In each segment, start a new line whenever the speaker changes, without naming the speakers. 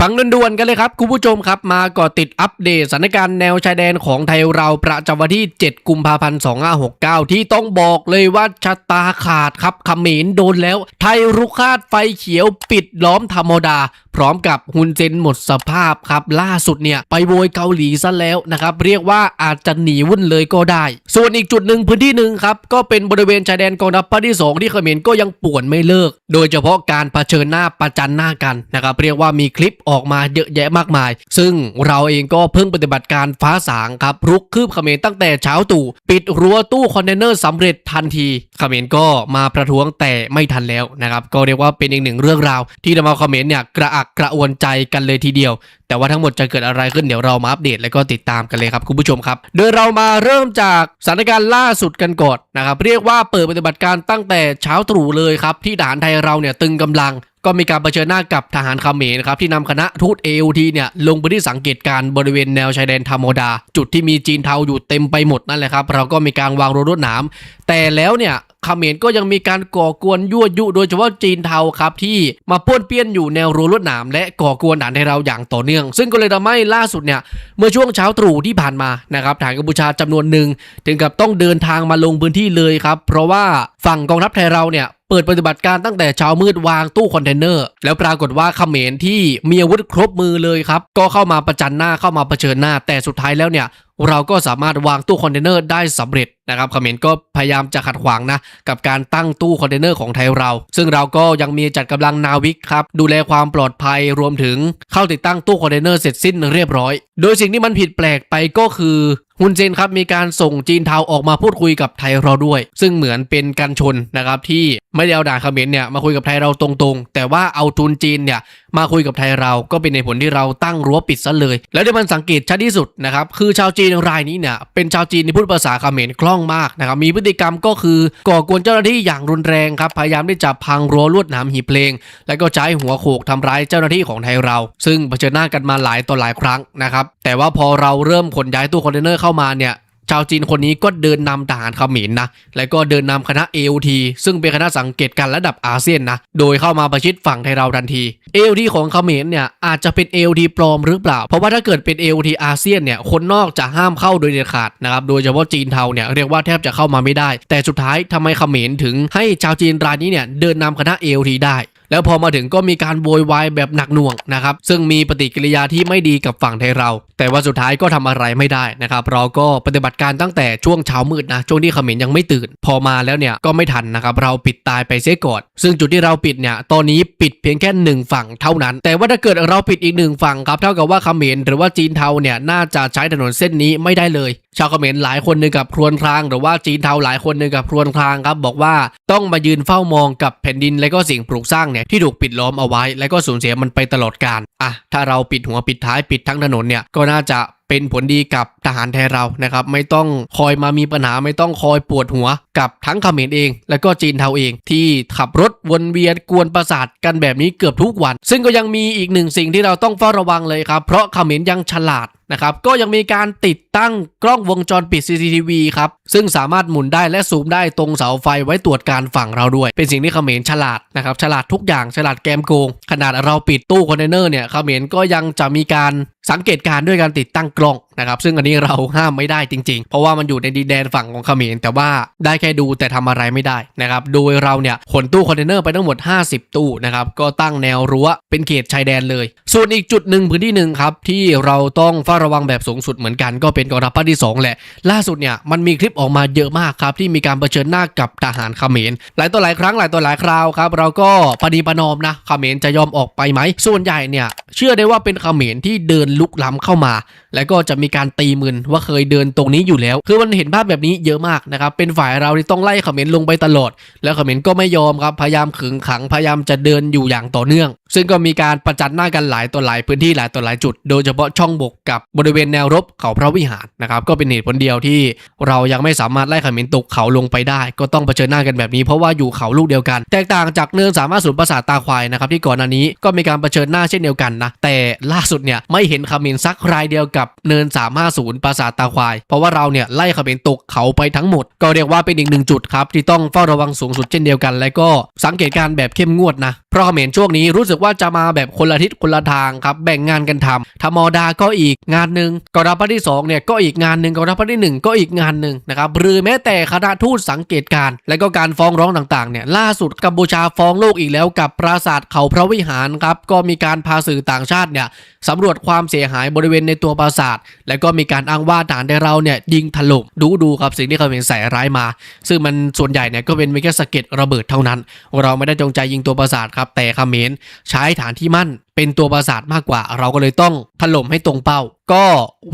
ฟังด่วนๆกันเลยครับ คุณผู้ชมครับ มาก่อติดอัปเดตสถานการณ์แนวชายแดนของไทยเราประจำวันที่ 7 กุมภาพันธ์ 2569 ที่ต้องบอกเลยว่าชะตาขาดครับขมินโดนแล้ว ไทยรุกคาดไฟเขียวปิดล้อมธรรมดา พร้อมกับฮุนเซนหมดสภาพครับล่าสุดเนี่ยไปโวยเกาหลีซะแล้วนะครับเรียกว่าอาจจะหนีวุ่นเลยก็ได้ ส่วนอีกจุดหนึ่งพื้นที่หนึ่งครับก็เป็นบริเวณชายแดนกองทัพภาคที่ 2 ที่เขมรก็ยังป่วนไม่เลิก โดยเฉพาะการเผชิญหน้าประจันหน้ากันนะครับเรียกว่ามีคลิปออกมาเยอะแยะมากมาย ซึ่งเราเองก็เพิ่งปฏิบัติการฟ้าสางครับรุกคืบเขมรตั้งแต่เช้าตู่ปิดรั้วตู้คอนเทนเนอร์สำเร็จทันทีเขมรก็มาประท้วงแต่ไม่ทันแล้วนะครับก็เรียกว่าเป็นอีกหนึ่งเรื่องราว ที่ทำเอาเขมรเนี่ยกระอักกระอวนใจกันเลยทีเดียว แต่ว่าทั้งหมดจะเกิดอะไรขึ้นเดี๋ยวเรามาอัปเดตและก็ติดตามกันเลยครับคุณผู้ชมครับ โดยเรามาเริ่มจากสถานการณ์ล่าสุดกันก่อนนะครับเรียกว่าเปิดปฏิบัติการตั้งแต่เช้าตรู่เลยครับที่ทหารไทยเราเนี่ยตึงกำลังก็มีการเผชิญหน้ากับทหารคเมรครับที่นำคณะทูตเอทีเนี่ยลงไปที่สังเกตการณ์บริเวณแนวชายแดนธรรมดา จุดที่มีจีนเทาอยู่เต็มไปหมดนั่นแหละครับ เราก็มีการวางรั้วรวดหนามแต่แล้วเนี่ย เขมรก็ยังมีการก่อกวนยั่วยุ โดยเฉพาะจีนเทาครับที่มาป้วนเปี้ยนอยู่แนวรั้วลวดหนามและก่อกวนฐานไทยเราอย่างต่อเนื่อง ซึ่งก็เลยทำให้ล่าสุดเนี่ยเมื่อช่วงเช้าตรู่ที่ผ่านมานะครับฐานกัมพูชาจำนวนหนึ่งถึงกับต้องเดินทางมาลงพื้นที่เลยครับเพราะว่าฝั่งกองทัพไทยเราเนี่ยเปิดปฏิบัติการตั้งแต่เช้ามืดวางตู้คอนเทนเนอร์ แล้วปรากฏว่าเขมรที่มีอาวุธครบมือเลยครับ ก็เข้ามาประจันหน้าเข้ามาเผชิญหน้า แต่สุดท้ายแล้วเนี่ย เราก็สามารถวางตู้คอนเทนเนอร์ได้สำเร็จ นะครับเขมรก็พยายามจะขัดขวางนะกับการตั้งตู้คอนเทนเนอร์ของไทยเรา ซึ่งเราก็ยังมีจัดกำลังนาวิกครับดูแลความปลอดภัยรวมถึงเข้าติดตั้งตู้คอนเทนเนอร์เสร็จสิ้นเรียบร้อย โดยสิ่งที่มันผิดแปลกไปก็คือฮุนเซนครับมีการส่งจีนเทาออกมาพูดคุยกับไทยเราด้วย ซึ่งเหมือนเป็นการชนนะครับที่ไม่ได้เอาด่าเขมรเนี่ยมาคุยกับไทยเราตรงๆ แต่ว่าเอาทุนจีนเนี่ยมาคุยกับไทยเราก็เป็นในผลที่เราตั้งรั้วปิดซะเลย แล้วที่มันสังเกตชัดที่สุดนะครับคือชาวจีนรายนี้เนี่ยเป็นชาวจีนที่พูดภาษาเขมรคล่องมากนะครับมีพฤติกรรมก็คือก่อกวนเจ้าหน้าที่อย่างรุนแรงครับพยายามที่จะพังรั้วลวดหนามหีเพลง และก็ใช้หัวโขกทำร้ายเจ้าหน้าที่ของไทยเรา ซึ่งเผชิญหน้ากันมาหลายต่อหลายครั้งนะครับแต่ว่าพอเราเริ่มขนย้ายตู้คอนเทนเนอร์เข้ามาเนี่ย ชาวจีนคนนี้ก็เดินนำทหารเขมรนนะ และก็เดินนำคณะ AOT ซึ่งเป็นคณะสังเกตการณ์ระดับอาเซียนนะ โดยเข้ามาประชิดฝั่งไทยเราทันที AOT ของเขมรเนี่ยอาจจะเป็น AOT ปลอมหรือเปล่า เพราะว่าถ้าเกิดเป็น AOT อาเซียนเนี่ยคนนอกจะห้ามเข้าโดยเด็ดขาดนะครับ โดยเฉพาะจีนเทาเนี่ยเรียกว่าแทบจะเข้ามาไม่ได้ แต่สุดท้ายทำไมเขมรถึงให้ชาวจีนรายนี้เนี่ยเดินนำคณะ AOT ได้ แล้วพอมาถึงก็มีการโวยวายแบบหนักหน่วงนะครับซึ่งมีปฏิกิริยาที่ไม่ดีกับฝั่งไทยเรา แต่ว่าสุดท้ายก็ทำอะไรไม่ได้นะครับเราก็ปฏิบัติการตั้งแต่ช่วงเช้ามืดนะช่วงที่เขมรยังไม่ตื่น พอมาแล้วเนี่ยก็ไม่ทันนะครับเราปิดตายไปเสียก่อน ซึ่งจุดที่เราปิดเนี่ยตอนนี้ปิดเพียงแค่หนึ่งฝั่งเท่านั้น แต่ว่าถ้าเกิดเราปิดอีกหนึ่งฝั่งครับเท่ากับว่าเขมรหรือว่าจีนเทาเนี่ยน่าจะใช้ถนนเส้นนี้ไม่ได้เลย ชาวเขมรหลายคนหนึ่งกับครวญครางหรือว่าจีนเทาหลายคนหนึ่งกับครวญครางครับบอกว่าต้องมายืนเฝ้ามองกับแผ่นดินและก็สิ่งปลูกสร้างเนี่ยที่ถูกปิดล้อมเอาไว้ และก็สูญเสียมันไปตลอดกาลอะถ้าเราปิดหัวปิดท้ายปิดทั้งถนนเนี่ยก็น่าจะเป็นผลดีกับทหารไทยเรานะครับ ไม่ต้องคอยมามีปัญหาไม่ต้องคอยปวดหัวกับทั้งเขมรเอง และก็จีนเทาเอง ที่ขับรถวนเวียนกวนประสาทกันแบบนี้เกือบทุกวัน ซึ่งก็ยังมีอีกหนึ่งสิ่งที่เราต้องเฝ้าระวังเลยครับ เพราะเขมรยังฉลาด นะครับก็ยังมีการติดตั้งกล้องวงจรปิด CCTV ครับซึ่งสามารถหมุนได้และซูมได้ตรงเสาไฟไว้ตรวจการฝั่งเราด้วย เป็นสิ่งที่เขมรฉลาดนะครับฉลาดทุกอย่างฉลาดแกมโกง ขนาดเราปิดตู้คอนเทนเนอร์เนี่ยเขมรก็ยังจะมีการสังเกตการณ์ด้วยการติดตั้งกล้อง นะครับซึ่งอันนี้เราห้ามไม่ได้จริงๆ เพราะว่ามันอยู่ในดินแดนฝั่งของเขมรแต่ว่าได้แค่ดูแต่ทำอะไรไม่ได้นะครับโดยเราเนี่ยขนตู้คอนเทนเนอร์ไปทั้งหมด 50 ตู้นะครับก็ตั้งแนวรั้วเป็นเขตชายแดนเลย ส่วนอีกจุดหนึ่งพื้นที่หนึ่งครับที่เราต้องเฝ้าระวังแบบสูงสุดเหมือนกันก็เป็นกองทัพภาคที่สองแหละล่าสุดเนี่ยมันมีคลิปออกมาเยอะมากครับที่มีการเผชิญหน้ากับทหารเขมรหลายต่อหลายครั้งหลายต่อหลายคราวครับเราก็ปณีปนอมนะเขมรจะยอมออกไปไหมส่วนใหญ่เนี่ยเชื่อได้ว่าเป็นเขมรที่เดินลุกล้ำเข้ามา แล้วก็จะมีการตีมึนว่าเคยเดินตรงนี้อยู่แล้ว คือมันเห็นภาพแบบนี้เยอะมากนะครับ เป็นฝ่ายเราที่ต้องไล่เขมรลงไปตลอด แล้วเขมรก็ไม่ยอมครับ พยายามขึงขัง พยายามจะเดินอยู่อย่างต่อเนื่อง ซึ่งก็มีการประจันหน้ากันหลายต่อหลายพื้นที่หลายต่อหลายจุด โดยเฉพาะช่องบกกับบริเวณแนวรบเขาพระวิหารนะครับ ก็เป็นเหตุผลเดียวที่เรายังไม่สามารถไล่เขมรตกเขาลงไปได้ ก็ต้องเผชิญหน้ากันแบบนี้ เพราะว่าอยู่เขาลูกเดียวกัน แตกต่างจากเนินสามารถสูนประสาทตาควายนะครับที่ก่อนหน้านี้ก็มีการเผชิญหน้าเช่นเดียวกันนะ แต่ล่าสุดเนี่ยไม่เห็นเขมรสักรายเดียวกับเนิน350 ปราสาทตาควาย เพราะว่าเราเนี่ยไล่เขมรตกเขาไปทั้งหมด ก็เรียกว่าเป็นอีกหนึ่งจุดครับ ที่ต้องเฝ้าระวังสูงสุดเช่นเดียวกัน และก็สังเกตการณ์แบบเข้มงวดนะ เพราะเขมรช่วงนี้รู้สึกว่าจะมาแบบคนละทิศคนละทางครับแบ่งงานกันทำธรรมดาก็อีกงานหนึ่งกองทัพภาคที่สองเนี่ยก็อีกงานหนึ่งกองทัพภาคที่หนึ่งก็อีกงานหนึ่งนะครับหรือแม้แต่คณะทูตสังเกตการณ์และก็การฟ้องร้องต่างๆเนี่ยล่าสุดกัมพูชาฟ้องโลกอีกแล้วกับปราสาทเขาพระวิหารครับก็มีการพาสื่อต่างชาติเนี่ยสำรวจความเสียหายบริเวณในตัวปราสาทแล้วก็มีการอ้างว่าฐานในเราเนี่ยยิงถล่มดูดูครับสิ่งที่เขาเห็นใส่ร้ายมา ซึ่งมันส่วนใหญ่เนี่ยก็เป็นแค่สะเก็ดระเบิดเท่านั้น เราไม่ได้จงใจยิงตัวประสาทครับแต่เขมรใช้ฐานที่มั่น เป็นตัวปราสาทมากกว่า เราก็เลยต้องถล่มให้ตรงเป้า ก็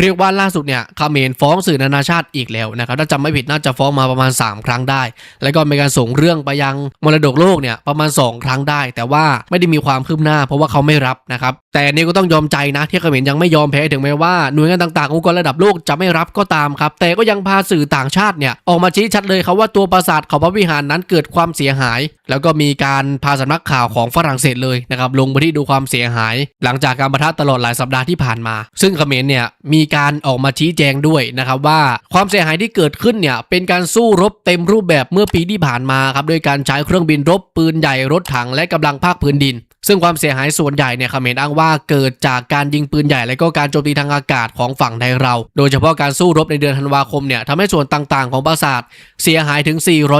เรียกว่าล่าสุดเนี่ยคาเมรฟ้องสื่อนานาชาติอีกแล้วนะครับถ้าจำไม่ผิดน่าจะฟ้องมาประมาณ 3 ครั้งได้ แล้วก็มีการส่งเรื่องไปยังมรดกโลกเนี่ยประมาณ 2 ครั้งได้ แต่ว่าไม่ได้มีความคืบหน้า เพราะว่าเขาไม่รับนะครับแต่นี่ก็ต้องยอมใจนะที่คาเมรยังไม่ยอมแพ้ถึงแม้ว่าหน่วยงานต่างๆองค์กรระดับโลกจะไม่รับก็ตามครับแต่ก็ยังพาสื่อต่างชาติเนี่ยออกมาชี้ชัดเลยครับว่าตัวปราสาทเขาพระวิหารนั้นเกิดความเสียหาย แล้วก็มีการพาสำนักข่าวของฝรั่งเศสเลยนะครับลงพื้นที่ดูความเสียหาย หลังจากการประทะตลอดหลายสัปดาห์ที่ผ่านมา ซึ่งเขมรเนี่ยมีการออกมาชี้แจงด้วยนะครับว่าความเสียหายที่เกิดขึ้นเนี่ยเป็นการสู้รบเต็มรูปแบบเมื่อปีที่ผ่านมาครับโดยการใช้เครื่องบินรบปืนใหญ่รถถังและกำลังภาคพื้นดิน ซึ่งความเสียหายส่วนใหญ่เนี่ยเขมรอ้างว่าเกิดจากการยิงปืนใหญ่และก็การโจมตีทางอากาศของฝั่งไทยเรา โดยเฉพาะการสู้รบในเดือนธันวาคมเนี่ยทำให้ส่วนต่างๆ ของปราสาทเสียหายถึง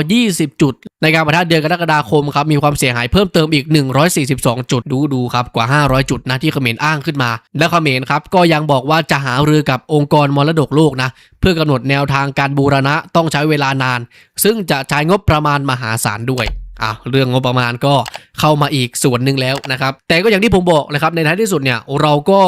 420 จุด ในการประทะเดือนกรกฎาคมครับมีความเสียหายเพิ่มเติมอีก 142 จุดดูดูครับกว่า 500 จุดนะที่เขมรอ้างขึ้นมา และเขมรครับก็ยังบอกว่าจะหารือกับองค์กรมรดกโลกนะเพื่อกำหนดแนวทางการบูรณะต้องใช้เวลานาน ซึ่งจะใช้งบประมาณมหาศาลด้วย อะเรื่องงบประมาณก็เข้ามาอีกส่วนหนึ่งแล้วนะครับ แต่ก็อย่างที่ผมบอกนะครับในท้ายที่สุดเนี่ยเราก็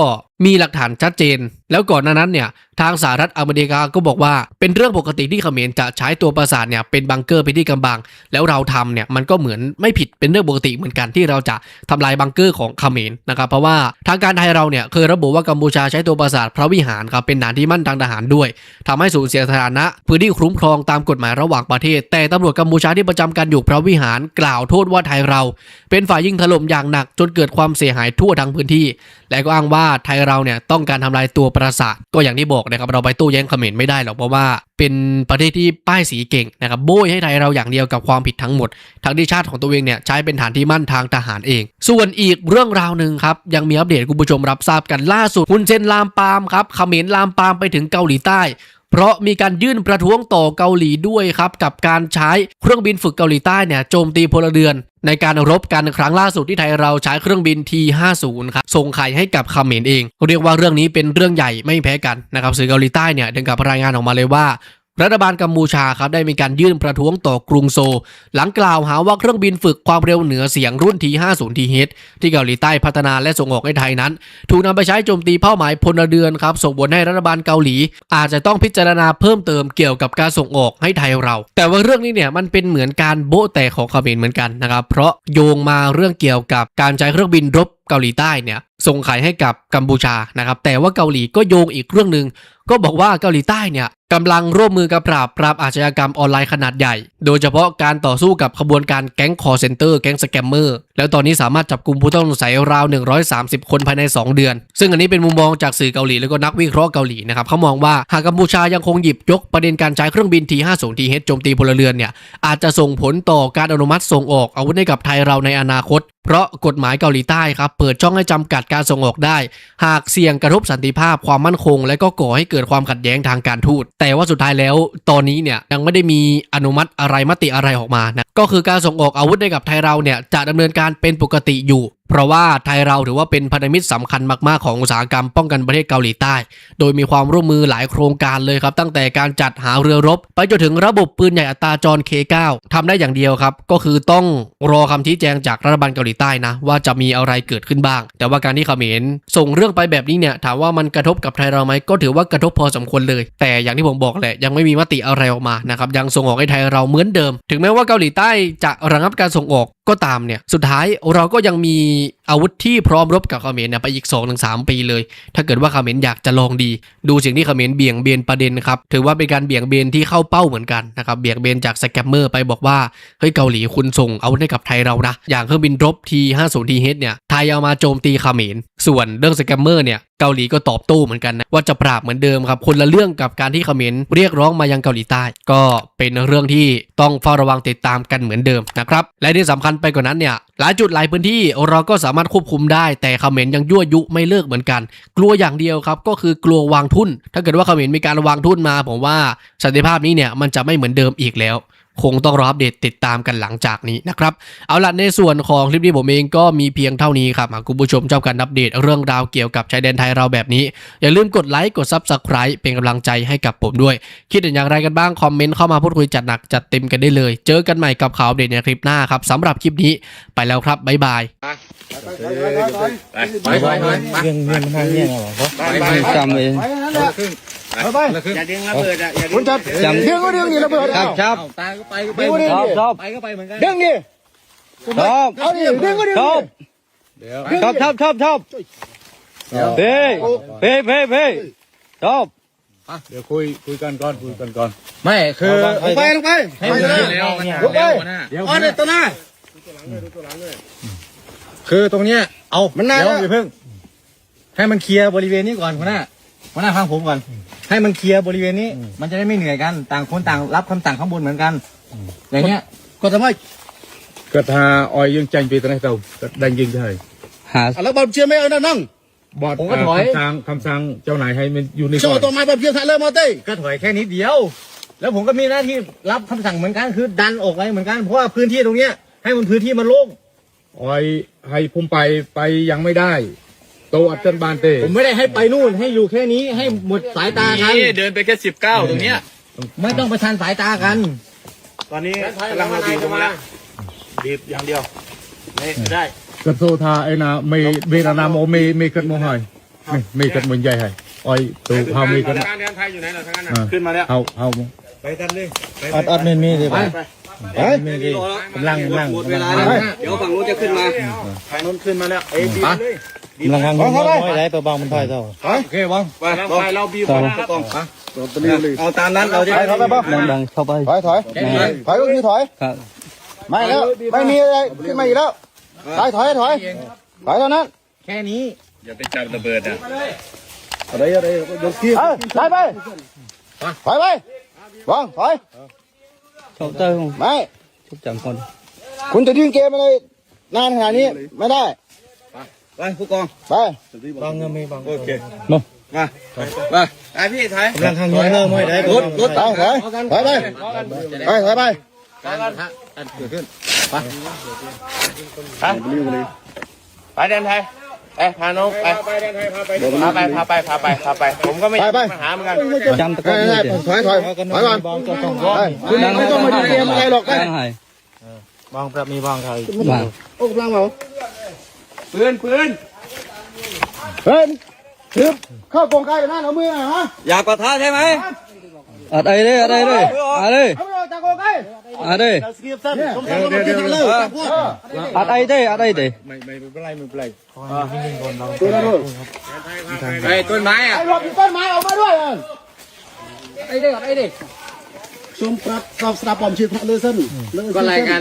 มีหลักฐานชัดเจน แล้วก่อนหน้านั้นเนี่ย ทางสหรัฐอเมริกาก็บอกว่า เป็นเรื่องปกติที่เขมรจะใช้ตัวปราสาทเนี่ยเป็นบังเกอร์ไปนที่กำบัง แล้วเราทำเนี่ยมันก็เหมือนไม่ผิดเป็นเรื่องปกติเหมือนกันที่เราจะทำลายบังเกอร์ของเขมรนะครับเพราะว่าทางการไทยเราเนี่ยเคยระบุว่ากัมพูชาใช้ตัวปราสาทพระวิหารครับเป็นฐานที่มั่นทางทหารด้วยทำให้สูญเสียสถานะ พื้นที่คุ้มครองตามกฎหมายระหว่างประเทศ แต่ตำรวจกัมพูชาที่ประจำการอยู่พระวิหารกล่าวโทษว่าไทยเรา เป็นฝ่ายยิงถล่มอย่างหนักจนเกิดความเสียหายทั่วทั้งพื้นที่ และก็อ้างว่าไทยเราเนี่ยต้องการทำลายตัวปราสาทก็อย่างที่บอกนะครับเราไปตู้แย้งเขมรไม่ได้หรอกเพราะว่าเป็นประเทศที่ป้ายสีเก่งนะครับโบยให้ไทยเราอย่างเดียวกับความผิดทั้งหมดทั้งที่ชาติของตัวเองเนี่ยใช้เป็นฐานที่มั่นทางทหารเอง ส่วนอีกเรื่องราวหนึ่งครับยังมีอัปเดตคุณผู้ชมรับทราบกันล่าสุดคุณเซนลามปามครับเขมรลามปามไปถึงเกาหลีใต้ เพราะมีการยื่นประท้วงต่อเกาหลีด้วยครับกับการใช้เครื่องบินฝึกเกาหลีใต้เนี่ยโจมตีพลเรือน ในการรบกันครั้งล่าสุดที่ไทยเราใช้เครื่องบิน T50 ครับส่งไข่ให้กับเมรเอง เรียกว่าเรื่องนี้เป็นเรื่องใหญ่ไม่แพ้กันนะครับสื่อเกาหลีใต้เนี่ยถึงกับรายงานออกมาเลยว่า รัฐบาลกัมพูชาครับได้มีการยื่นประท้วงต่อกรุงโซลหลังกล่าวหาว่าเครื่องบินฝึกความเร็วเหนือเสียงรุ่น T50 TH ที่เกาหลีใต้พัฒนาและส่งออกให้ไทยนั้น ถูกนำไปใช้โจมตีเป้าหมายพลเรือนครับส่งผลให้รัฐบาลเกาหลี อาจจะต้องพิจารณาเพิ่มเติมเกี่ยวกับการส่งออกให้ไทยเรา แต่ว่าเรื่องนี้เนี่ยมันเป็นเหมือนการโบแตกของเขมรเหมือนกันนะครับเพราะโยงมาเรื่องเกี่ยวกับการใช้เครื่องบินรบเกาหลีใต้เนี่ยส่งขายให้กับกัมพูชานะครับแต่ว่าเกาหลีก็โยงอีกเรื่องหนึ่ง ก็บอกว่าเกาหลีใต้เนี่ยกำลังร่วมมือกับปราบปรามอาชญากรรมออนไลน์ขนาดใหญ่ โดยเฉพาะการต่อสู้กับขบวนการแก๊งคอเซนเตอร์แก๊งสแกมเมอร์ แล้วตอนนี้สามารถจับกลุ่มผู้ต้องสงสัยราว 130 คนภายใน 2 เดือน ซึ่งอันนี้เป็นมุมมองจากสื่อเกาหลีแล้วก็นักวิเคราะห์เกาหลีนะครับเขามองว่าหากกัมพูชายังคงหยิบยกประเด็นการใช้เครื่องบิน T50 TH โจมตีพลเรือนเนี่ยอาจจะส่งผลต่อการอนุมัติส่งออกอาวุธให้กับไทยเราในอนาคต เพราะกฎหมายเกาหลีใต้ครับเปิดช่องให้จำกัดการส่งออกได้ หากเสี่ยงกระทบสันติภาพความมั่นคง และก็ก่อให้เกิดความขัดแย้งทางการทูต แต่ว่าสุดท้ายแล้วตอนนี้เนี่ยยังไม่ได้มีอนุมัติอะไรมติอะไรออกมานะก็คือการส่งออกอาวุธให้กับไทยเราเนี่ยจะดำเนินการเป็นปกติอยู่ เพราะว่าไทยเราถือว่าเป็นพันธมิตรสำคัญมากๆของอุตสาหกรรมป้องกันประเทศเกาหลีใต้ โดยมีความร่วมมือหลายโครงการเลยครับ ตั้งแต่การจัดหาเรือรบ ไปจนถึงระบบปืนใหญ่อัตราจร K9 ทำได้อย่างเดียวครับ ก็คือต้องรอคำชี้แจงจากรัฐบาลเกาหลีใต้นะ ว่าจะมีอะไรเกิดขึ้นบ้าง แต่ว่าการที่เขมรส่งเรื่องไปแบบนี้เนี่ยถามว่ามันกระทบกับไทยเราไหมก็ถือว่ากระทบพอสมควรเลย แต่อย่างที่ผมบอกแหละยังไม่มีมติอะไรออกมานะครับยังส่งออกให้ไทยเราเหมือนเดิม ถึงแม้ว่าเกาหลีใต้จะระงับการส่งออกก็ตามเนี่ยสุดท้ายเราก็ยังมีに อาวุธที่พร้อมรบกับเขมรเนี่ยไปอีก 2-3 ปีเลย ถ้าเกิดว่าเขมรอยากจะลองดี ดูสิ่งที่เขมรเบี่ยงเบนประเด็นครับ ถือว่าเป็นการเบี่ยงเบนที่เข้าเป้าเหมือนกันนะครับ เบี่ยงเบนจากสแกมเมอร์ไปบอกว่า เฮ้ยเกาหลีคุณส่งอาวุธให้กับไทยเรานะ อย่างเครื่องบินรบ T50TH เฮดเนี่ย ไทยเอามาโจมตีเขมร ส่วนเรื่องสแกมเมอร์เนี่ยเกาหลีก็ตอบโต้เหมือนกันนะว่าจะปราบเหมือนเดิมครับ คนละเรื่องกับการที่เขมรเรียกร้องมายังเกาหลีใต้ ก็เป็นเรื่องที่ต้องเฝ้าระวังติดตามกันเหมือนเดิมนะครับ และที่สำคัญไปกว่านั้นเนี่ยหลายจุดหลายพื้นที่เราก็สามารถควบคุมได้ แต่เขมรยังยั่วยุไม่เลิกเหมือนกัน กลัวอย่างเดียวครับก็คือกลัววางทุน ถ้าเกิดว่าเขมรมีการวางทุนมา ผมว่าสันติภาพนี้เนี่ยมันจะไม่เหมือนเดิมอีกแล้ว คงต้องรออัปเดตติดตามกันหลังจากนี้นะครับ เอาล่ะในส่วนของคลิปนี้ผมเองก็มีเพียงเท่านี้ครับหากคุณผู้ชมชอบการอัปเดตเรื่องราวเกี่ยวกับชายแดนไทยเราแบบนี้ อย่าลืมกดไลค์กด Subscribe เป็นกำลังใจให้กับผมด้วย คิดเห็นอย่างไรกันบ้างคอมเมนต์เข้ามาพูดคุยจัดหนักจัดเต็มกันได้เลย เจอกันใหม่กับข่าวอัปเดตในคลิปหน้าครับสำหรับคลิปนี้ไปแล้วครับบ๊ายบาย
ไปไปไป
เรื่องเรื่องมันทางเงี้ยเหรอ
ไปไป
จำเอง
ไปไป อย่าดึงระเบิดอะอย่าดึง
คุณจัด
จำ
เรื่องก็เรื่องนี้ระเบิด
ครับครับ
ตายก็ไปก็ไป
เรื่องก็เรื่อง
ชอบ
นี้
ชอบ
ไปก็ไปเหมือนกัน
เรื่องนี้
ชอบ
เอาดิเรื่องก็เรื่อง
ช
นี้
อบชอบชอบชอบชอบเฮ้ยเฮ้ยเฮ้ยเฮ้ยชอบ
เดี๋ยวคุยคุยกันก่อนคุยกันก่อน
ไม่คือ
ลงไปลงไป
ให้มันเร็วมัน
ลงไป
เดี๋ยว
อ๋อเด็ดตัวหน้า
คือตรงเนี้ยเอา
มันนาน
เดี๋ยว
แล้ว
อย่าเพิ่งให้มันเคลียร์บริเวณนี้ก่อนหัวหน้าหัวหน้าฟังผมก่อน ให้มันเคลียร์บริเวณนี้ มันจะได้ไม่เหนื่อยกัน ต่างคนต่างรับคำสั่งข้างบนเหมือนกัน อย่างเงี้ย
ก็ทำไม
ก็ถ้าออยยังจังไปตรงไหนเต่าก็ดังยิงใช่
หา
แล้วบอลเชียร์ไม่เอานั่ง
บอด
ผมก็ถอย
คำสั่งคำสั่งเจ้านายให้มันอยู่ใน
โช
ก่อ
ว์ตัวนไม้บอลเชียร์ถ่ายเลยมาเต้
ก็ถอยแค่นิดเดียว แล้วผมก็มีหน้าที่รับคำสั่งเหมือนกัน คือดันออกไปเหมือนกัน เพราะว่าพื้นที่ตรงเนี้ยให้มันพื้นที่มันโล่ง
ออยให้ผมไปไปยังไม่ได้ โตอัดจันบานเต้
ผมไม่ได้ให้ไปนู่นให้อยู่แค่นี้ให้หมดสายตากัน
เดินไปแค่สิบเก้าตรงเนี้ย
ไม่ต้องประชันสายตากัน
ตอนนี้กำลังมาบีบลงมาแล้วบีบอย่างเดียวไม่ได้
ก็โซทาไอ้นาไม่เวลานาโมไม่ไม่เกิดโมหอยไม่ไม่เกิดมันใหญ่ให้ออยตัวเฮาไม่เกิด
การเดินไทยอยู่ไหนล่ะทางนั้น
อ่า
ขึ้นมาแล้ว
เฮาเฮา
ไปตันเลย
อัดอัดเมนมีเลย
ไป
ไป
เฮ้ย
เมนมีกำลังกำลังกำลัง
เดี๋ยวฝั่งนู้นจะขึ้นมาทางนู้นขึ้นมาแล้วเอ้ยบีบเลย
กำลังทางน้อยได้ตัวบางมันถอยเท่า
โอเควาง
ไปไปเราบีบมาแล้วกอง
เอาตามนั้นเราจะ
ไปถอยไปบ้าง
ดังดังเข้าไป
ถอยถอยถอยก็คือถอย
ครับ
ไม่แล้วไม่มีอะไรขึ้นมาอีกแล้วถอยถอยถอยถอยเท่านั้น
แค่นี้
อย่าไปจับระเบิดอะ
อะไรอะไรยกขี้ถอยไปถอยไปวางถอย
ชอบเต้า
ไม่
ชอบจำคน
คุณจะดึงเกมอะไรนานขนาดนี้ไม่ได้
ไปผู้กอง
ไป
บางเงินมีบาง
โอเค
เนาะ
มาไปไอพี่ถ่าย
กำลังทางน้อยเริ่มไม่ได้
รถรถ
ถอยถอยถอยไปไปถอยไป
เกิดขึ้น
ไปเดินไทย ไปพาน้องไปไปเดินไทยพาไปพาไปพาไปพาไปพาไป ผมก็ไม่
ไปไป
ปัญหาเหมือนกัน
จำตะ
ไป
กอน
ไป
เดี๋ยว
ถอยถอยถอยก่อน
บางตัวต้อง
ไปคุณไม่ต้องมาดูเกมอะไรหรอกไป
ดังหายบางแบบมีบางใครบาง
โอ้กำลังเหรอ
ปืนปืน
เฮ้ยถือเข้ากองกายนั่นเอามืออะฮะ
อยากปะทะใช่ไหม
อัดไอ้เลยอัดไอ้เลยอัดเลา
ย
อัดเลย
เนี่ยผมทำมาเป็นทางเลิกพวก
อัดไอ้เด้อัดไอ้เด้
ไม่ไม่เป็นไรไม่เป็นไร
ตัวนั้นด้วย
ไอ้ต้นไม้อะ
ไอ้หลบอยู่ต้นไม้ออกมาด้วยไอ้เด็กไอ้เด็กชมปรับสอบสตาร์ปอมชื่อพระเลอเซน
ก็รายงาน